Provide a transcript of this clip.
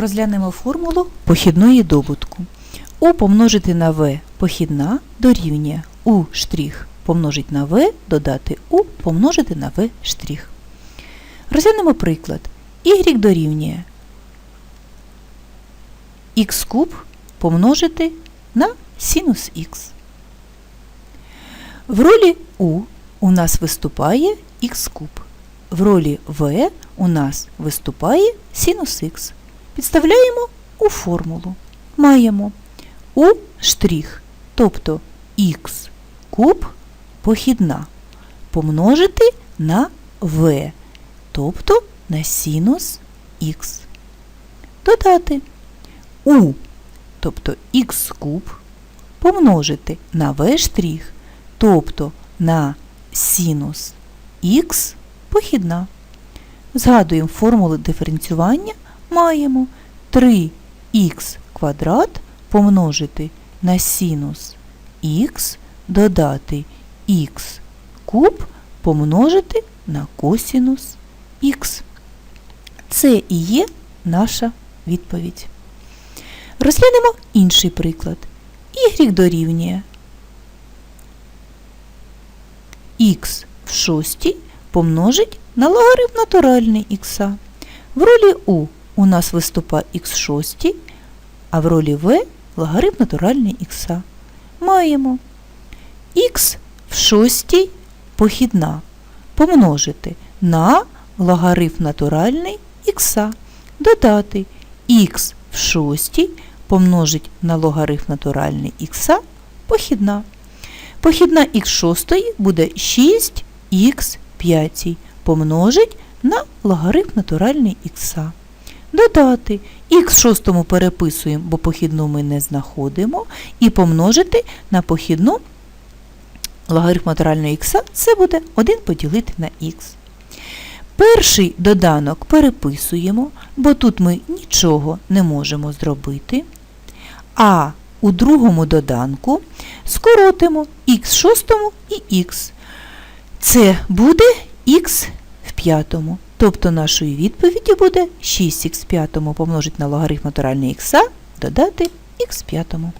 Розглянемо формулу похідної добутку. У помножити на v похідна дорівнює у штрих помножити на v додати у помножити на v штрих. Розглянемо приклад. y дорівнює х куб помножити на синус х. В ролі у у нас виступає х куб. В ролі v у нас виступає синус х. Підставляємо у формулу. Маємо у штрих, тобто х куб похідна, помножити на v, тобто на синус х. Додати у, тобто х куб, помножити на v штрих, тобто на синус х похідна. Згадуємо формули диференціювання, маємо 3х квадрат помножити на синус х додати х куб помножити на косінус х. Це і є наша відповідь. Розглянемо інший приклад. y дорівнює х в шостій помножить на логарифм натуральний х. В ролі у у нас виступає х в шостій, а в ролі в логарифм натуральний х. Маємо х в шостій похідна помножити на логарифм натуральний х. Додати х в шостій помножить на логарифм натуральний х похідна. Похідна х шостої буде 6х п'ятій помножить на логарифм натуральний х. Додати х в шостому переписуємо, бо похідну ми не знаходимо, і помножити на похідну логарифм натурального х, це буде 1 поділити на х. Перший доданок переписуємо, бо тут ми нічого не можемо зробити. А у другому доданку скоротимо х шостому і х. Це буде х в п'ятому. Тобто нашою відповіддю буде 6х в п'ятому помножити на логарифм натуральний х, додати х в п'ятому.